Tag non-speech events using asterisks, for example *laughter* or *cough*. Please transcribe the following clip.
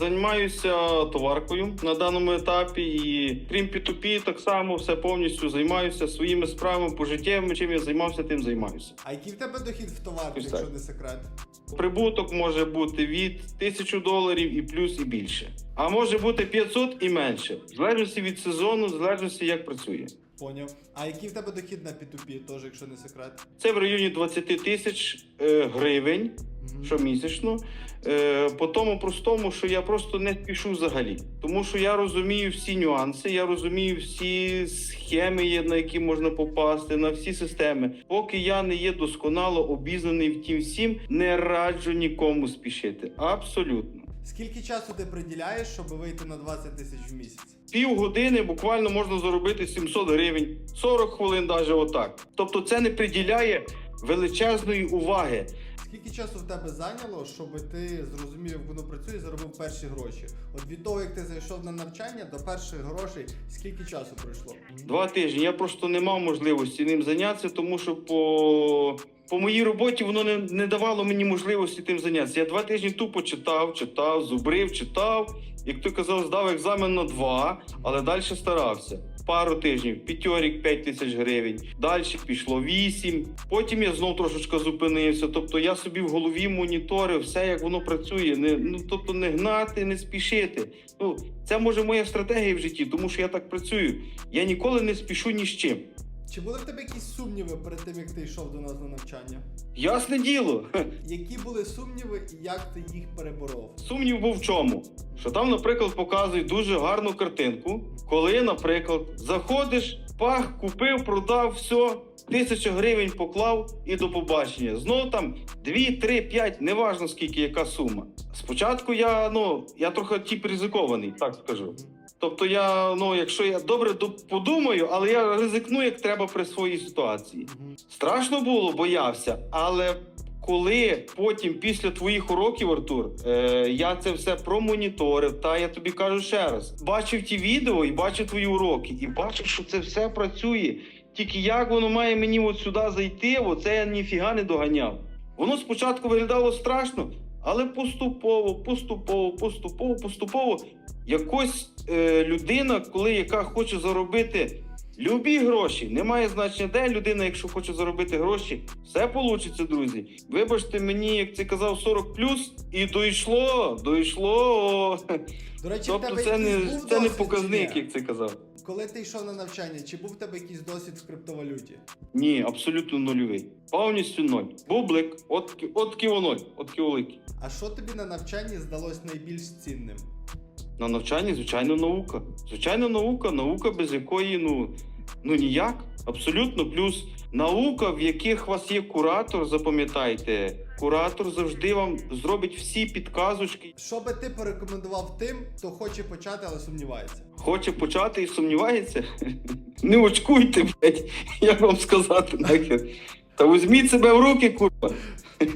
Займаюся товаркою на даному етапі і крім P2P, так само все повністю займаюся своїми справами пожиттєвими. Чим я займався, тим займаюся. А який в тебе дохід в товарці, Ось якщо так. не секрет? Прибуток може бути від 1000 доларів і плюс і більше. А може бути 500 і менше. В залежності від сезону, в залежності як працює. Поняв. А який в тебе дохід на P2P, теж, якщо не секрет? Це в районі 20 тисяч е, гривень. Щомісячно. Е, по тому простому, що я просто не спішу взагалі. Тому що я розумію всі нюанси, я розумію всі схеми, на які можна попасти, на всі системи. Поки я не є досконало обізнаний в тім всім, не раджу нікому спішити. Абсолютно. Скільки часу ти приділяєш, щоб вийти на 20 тисяч в місяць? Пів години буквально можна заробити 700 гривень, 40 хвилин, навіть отак. Тобто, це не приділяє величезної уваги. Скільки часу в тебе зайняло, щоб ти зрозумів, як воно працює і заробив перші гроші? От від того, як ти зайшов на навчання до перших грошей, скільки часу пройшло? Два тижні. Я просто не мав можливості ним зайнятися, тому що по, по моїй роботі воно не, не давало мені можливості тим зайнятися. Я два тижні тупо читав, читав, зубрив, читав. Як ти казав, здав екзамен на два, але далі старався. Пару тижнів, п'ятьорік, 5 тисяч гривень. Далі пішло 8. Потім я знов трошечки зупинився. Тобто я собі в голові моніторив все, як воно працює. Не, ну, тобто не гнати, не спішити. Ну, це може моя стратегія в житті, тому що я так працюю. Я ніколи не спішу ні з чим. Чи були в тебе якісь сумніви перед тим, як ти йшов до нас на навчання? Ясне діло. *laughs* Які були сумніви і як ти їх переборов? Сумнів був в чому? Що там, наприклад, показують дуже гарну картинку, коли, наприклад, заходиш, пах, купив, продав, все, тисячу гривень поклав і до побачення. Знову там 2, 3, 5, неважно скільки, яка сума. Спочатку я, ну, я трохи тип ризикований, так скажу. Тобто я, ну, якщо я добре подумаю, але я ризикну, як треба при своїй ситуації. Страшно було, боявся, але коли потім, після твоїх уроків, Артур, е, я це все промоніторив, та я тобі кажу ще раз: бачив ті відео і бачив твої уроки, і бачив, що це все працює. Тільки як воно має мені от сюди зайти, оце я ніфіга не доганяв. Воно спочатку виглядало страшно, але поступово, поступово, поступово, поступово якось е, людина, коли яка хоче заробити любі гроші, немає значення, де людина, якщо хоче заробити гроші, все вийде, друзі. Вибачте мені, як це казав, 40 плюс, і дійшло, дійшло. До речі, в Тобто тебе це не, був це не показник, як це казав. Коли ти йшов на навчання, чи був в тебе якийсь досвід в криптовалюті? Ні, абсолютно нульовий. Повністю ноль. Бублик, от, от ківо ноль, от ківолики. А що тобі на навчанні здалось найбільш цінним? На навчанні, звичайно, наука. Звичайно, наука, наука, без якої ну, ну ніяк. Абсолютно. Плюс наука, в яких у вас є куратор, запам'ятайте, куратор завжди вам зробить всі підказочки. Що би ти порекомендував тим, хто хоче почати, але сумнівається? Хоче почати і сумнівається. *laughs* Не очкуйте, блядь, як вам сказати нахер. Та візьміть себе в руки, курва. *laughs*